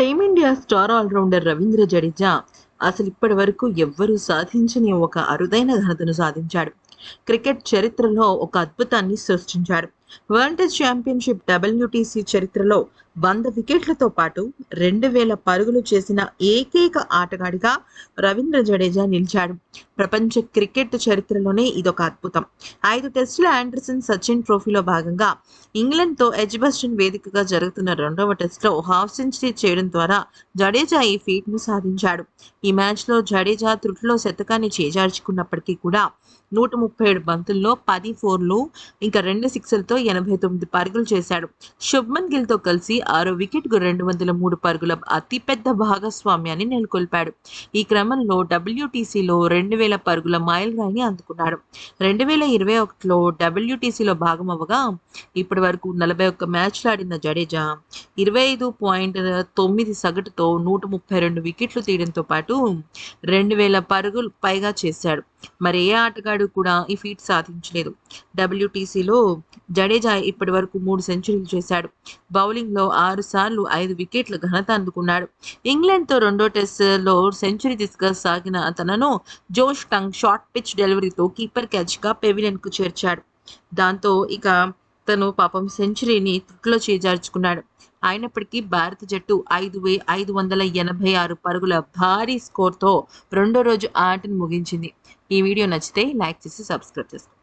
Team India star allrounder Ravindra Jadeja అసలు ఇప్పటి వరకు ఎవ్వరూ సాధించని ఒక అరుదైన ఘనతను సాధించాడు. క్రికెట్ చరిత్రలో ఒక అద్భుతాన్ని సృష్టించాడు. వరల్డ్ టెస్ట్ ఛాంపియన్షిప్ డబ్ల్యూటీసీ చరిత్రలో వంద వికెట్లతో పాటు రెండు వేల పరుగులు చేసిన ఏకైక ఆటగాడిగా రవీంద్ర జడేజా నిలిచాడు. ప్రపంచ క్రికెట్ చరిత్రలోనే ఇదొక అద్భుతం. ఐదు టెస్టుల ఆండర్సన్ సచిన్ ట్రోఫీలో భాగంగా ఇంగ్లాండ్తో ఎజ్బస్టన్ వేదికగా జరుగుతున్న రెండవ టెస్టులో హాఫ్ సెంచరీ చేయడం ద్వారా జడేజా ఈ ఫీట్ను సాధించాడు. ఈ మ్యాచ్లో జడేజా త్రుటిలో శతకాన్ని చేజార్చుకున్నప్పటికీ కూడా నూట ముప్పై ఏడు బంతుల్లో పది ఫోర్లు ఇంకా రెండు సిక్స్లతో ఎనభై తొమ్మిది పరుగులు చేశాడు. శుభ్మన్ గిల్తో కలిసి ఆరో వికెట్కు రెండు వందల మూడు పరుగుల అతిపెద్ద భాగస్వామ్యాన్ని నెలకొల్పాడు. ఈ క్రమంలో డబ్ల్యూటీసీలో రెండు వేల పరుగుల మైల్ రాయిని అందుకున్నాడు. రెండు వేల ఇరవై ఒకటిలో డబ్ల్యూటీసీలో భాగం అవ్వగా ఇప్పటి వరకు నలభై ఒక్క మ్యాచ్లు ఆడిన జడేజా ఇరవై ఐదు పాయింట్ తొమ్మిది సగటుతో నూట ముప్పై రెండు వికెట్లు తీయడంతో పాటు రెండు వేల పరుగులు పైగా చేశాడు. మరి ఏ ఆటగాడు కూడా ఈ ఫీట్ సాధించలేదు. డబ్ల్యూటీసీలో జడేజా ఇప్పటి వరకు మూడు సెంచరీలు చేశాడు. బౌలింగ్లో ఆరు సార్లు ఐదు వికెట్ల ఘనత అందుకున్నాడు. ఇంగ్లాండ్తో రెండో టెస్ట్లో సెంచరీ దిశగా సాగిన తనను జోష్ టంగ్ షార్ట్ పిచ్ డెలివరీతో కీపర్ క్యాచ్గా పెవిలియన్కు చేర్చాడు. దాంతో ఇక తను పాపం సెంచరీని త్రుట్లో చేజార్చుకున్నాడు. అయినప్పటికీ భారత జట్టు ఐదు వే ఐదు వందల ఎనభై ఆరు పరుగుల భారీ స్కోర్తో రెండో రోజు ఆటను ముగించింది. ఈ వీడియో నచ్చితే లైక్ చేసి సబ్స్క్రైబ్ చేసుకోండి.